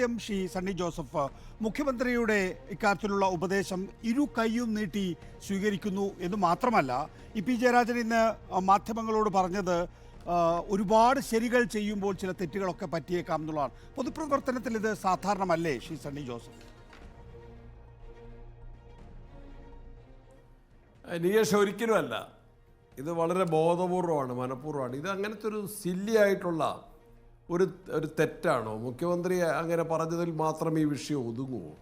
ആദ്യം ശ്രീ സണ്ണി ജോസഫ് മുഖ്യമന്ത്രിയുടെ ഇക്കാര്യത്തിലുള്ള ഉപദേശം ഇരു കൈയും നീട്ടി സ്വീകരിക്കുന്നു എന്ന് മാത്രമല്ല ഇ പി ജയരാജൻ ഇന്ന് മാധ്യമങ്ങളോട് പറഞ്ഞത് ഒരുപാട് ശരികൾ ചെയ്യുമ്പോൾ ചില തെറ്റുകളൊക്കെ പറ്റിയേക്കാം എന്നുള്ളതാണ്. പൊതുപ്രവർത്തനത്തിൽ ഇത് സാധാരണമല്ലേ ശ്രീ സണ്ണി ജോസഫ്? നികേഷ് ഒരിക്കലുമല്ല. ഇത് വളരെ ബോധപൂർവമാണ് മനഃപൂർവമാണ് ഇത് അങ്ങനത്തെ ഒരു സില്ലി ആയിട്ടുള്ള ഒരു ഒരു തെറ്റാണോ? മുഖ്യമന്ത്രി അങ്ങനെ പറഞ്ഞതിൽ മാത്രം ഈ വിഷയം ഒതുങ്ങുമോ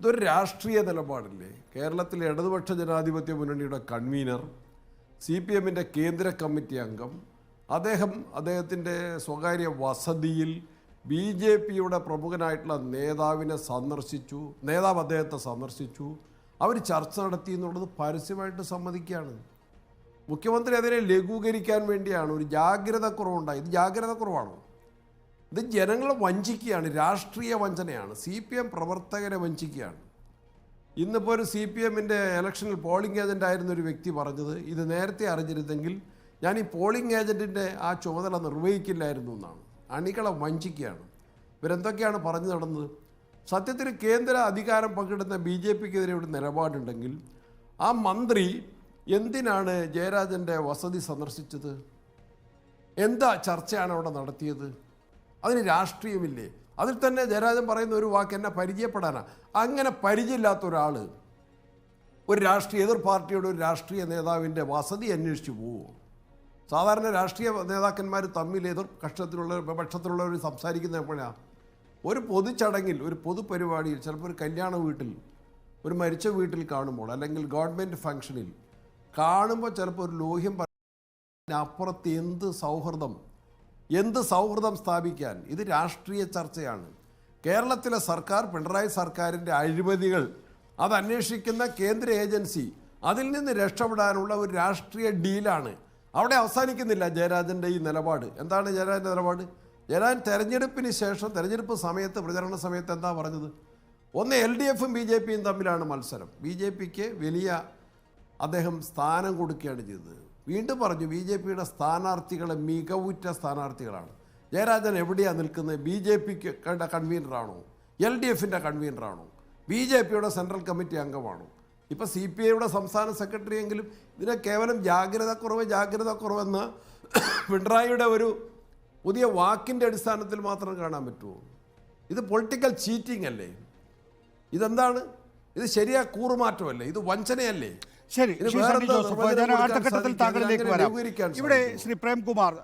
ഇതൊരു രാഷ്ട്രീയ നിലപാടില്ലേ? കേരളത്തിലെ ഇടതുപക്ഷ ജനാധിപത്യ മുന്നണിയുടെ കൺവീനർ സി പി എമ്മിന്റെ കേന്ദ്ര കമ്മിറ്റി അംഗം അദ്ദേഹം അദ്ദേഹത്തിന്റെ സ്വകാര്യ വസതിയിൽ ബി ജെ പിയുടെ പ്രമുഖനായിട്ടുള്ള നേതാവിനെ സന്ദർശിച്ചു നേതാവ് അദ്ദേഹത്തെ സന്ദർശിച്ചു. അവർ ചർച്ച നടത്തി എന്നുള്ളത് പരസ്യമായിട്ട് സമ്മതിക്കുകയാണ്. മുഖ്യമന്ത്രി അതിനെ ലഘൂകരിക്കാൻ വേണ്ടിയാണ് ഒരു ജാഗ്രത കുറവുണ്ടായി ഇത് ജാഗ്രത കുറവാണോ? ഇത് ജനങ്ങളെ വഞ്ചിക്കുകയാണ് രാഷ്ട്രീയ വഞ്ചനയാണ്. സി പി എം പ്രവർത്തകരെ വഞ്ചിക്കുകയാണ്. ഇന്നിപ്പോൾ ഒരു സി പി എമ്മിന്റെ ഇലക്ഷനിൽ പോളിംഗ് ഏജന്റ് ആയിരുന്ന ഒരു വ്യക്തി പറഞ്ഞത് ഇത് നേരത്തെ അറിഞ്ഞിരുന്നെങ്കിൽ ഞാൻ ഈ പോളിംഗ് ഏജന്റിന്റെ ആ ചുമതല നിർവഹിക്കില്ലായിരുന്നു എന്നാണ്. അണികളെ വഞ്ചിക്കുകയാണ്. ഇവരെന്തൊക്കെയാണ് പറഞ്ഞു നടന്നത്? സത്യത്തിൽ കേന്ദ്ര അധികാരം പങ്കിടുന്ന ബി ജെ പിക്കെതിരെ ഒരു നിലപാടുണ്ടെങ്കിൽ ആ മന്ത്രി എന്തിനാണ് ജയരാജന്റെ വസതി സന്ദർശിച്ചത്? എന്താ ചർച്ചയാണ് അവിടെ നടത്തിയത്? അതിന് രാഷ്ട്രീയമില്ലേ? അതിൽ തന്നെ ജയരാജൻ പറയുന്ന ഒരു വാക്ക് എന്നെ പരിചയപ്പെടാനാണ് അങ്ങനെ പരിചയമില്ലാത്ത ഒരാൾ ഒരു രാഷ്ട്രീയ എതിർ പാർട്ടിയുടെ ഒരു രാഷ്ട്രീയ നേതാവിന്റെ വസതി അന്വേഷിച്ചു പോവുമോ സാധാരണ രാഷ്ട്രീയ നേതാക്കന്മാർ തമ്മിൽ എതിർ കക്ഷത്തിലുള്ള പക്ഷത്തിലുള്ളവർ സംസാരിക്കുന്ന എപ്പോഴാണ് ഒരു പൊതുചടങ്ങിൽ ഒരു പൊതുപരിപാടിയിൽ ചിലപ്പോൾ ഒരു കല്യാണ വീട്ടിൽ ഒരു മരിച്ച വീട്ടിൽ കാണുമ്പോൾ അല്ലെങ്കിൽ ഗവൺമെന്റ് ഫംഗ്ഷനിൽ കാണുമ്പോൾ ചിലപ്പോൾ ഒരു ലോഹ്യം അപ്പുറത്ത് എന്ത് സൗഹൃദം എന്ത് സൗഹൃദം സ്ഥാപിക്കാൻ? ഇത് രാഷ്ട്രീയ ചർച്ചയാണ്. കേരളത്തിലെ സർക്കാർ പിണറായി സർക്കാരിന്റെ അഴിമതികൾ അത് അന്വേഷിക്കുന്ന കേന്ദ്ര ഏജൻസി അതിൽ നിന്ന് രക്ഷപ്പെടാനുള്ള ഒരു രാഷ്ട്രീയ ഡീലാണ്. അവിടെ അവസാനിക്കുന്നില്ല ജയരാജന്റെ ഈ നിലപാട്. എന്താണ് ജയരാജന്റെ നിലപാട്? ജയരാജൻ തെരഞ്ഞെടുപ്പിന് ശേഷം തെരഞ്ഞെടുപ്പ് സമയത്ത് പ്രചരണ സമയത്ത് എന്താ പറഞ്ഞത്? ഒന്ന് എൽ ഡി എഫും ബി ജെ പിയും തമ്മിലാണ് മത്സരം. ബി ജെ പിക്ക് വലിയ അദ്ദേഹം സ്ഥാനം കൊടുക്കുകയാണ് ചെയ്തത്. വീണ്ടും പറഞ്ഞു ബി ജെ പിയുടെ സ്ഥാനാർത്ഥികളെ മികവുറ്റ സ്ഥാനാർത്ഥികളാണ്. ജയരാജൻ എവിടെയാണ് നിൽക്കുന്നത്? ബി ജെ പിക്ക് കൺവീനറാണോ? എൽ ഡി എഫിന്റെ കൺവീനറാണോ? ബി ജെ പിയുടെ സെൻട്രൽ കമ്മിറ്റി അംഗമാണോ? ഇപ്പോൾ സി പി ഐയുടെ സംസ്ഥാന സെക്രട്ടറി എങ്കിലും ഇതിനെ കേവലം ജാഗ്രത കുറവ് ജാഗ്രത കുറവെന്ന് പിണറായിയുടെ ഒരു പുതിയ വാക്കിന്റെ അടിസ്ഥാനത്തിൽ മാത്രം കാണാൻ പറ്റുമോ ഇത് പൊളിറ്റിക്കൽ ചീറ്റിംഗ് അല്ലേ? ഇതെന്താണ്? ഇത് ശരിയാ കൂറുമാറ്റമല്ലേ? ഇത് വഞ്ചനയല്ലേ? ശരി ജോസഫ് ഞാൻ അടുത്ത ഘട്ടത്തിൽ താങ്കളിലേക്ക് വരാം ഇവിടെ ശ്രീ പ്രേംകുമാർ.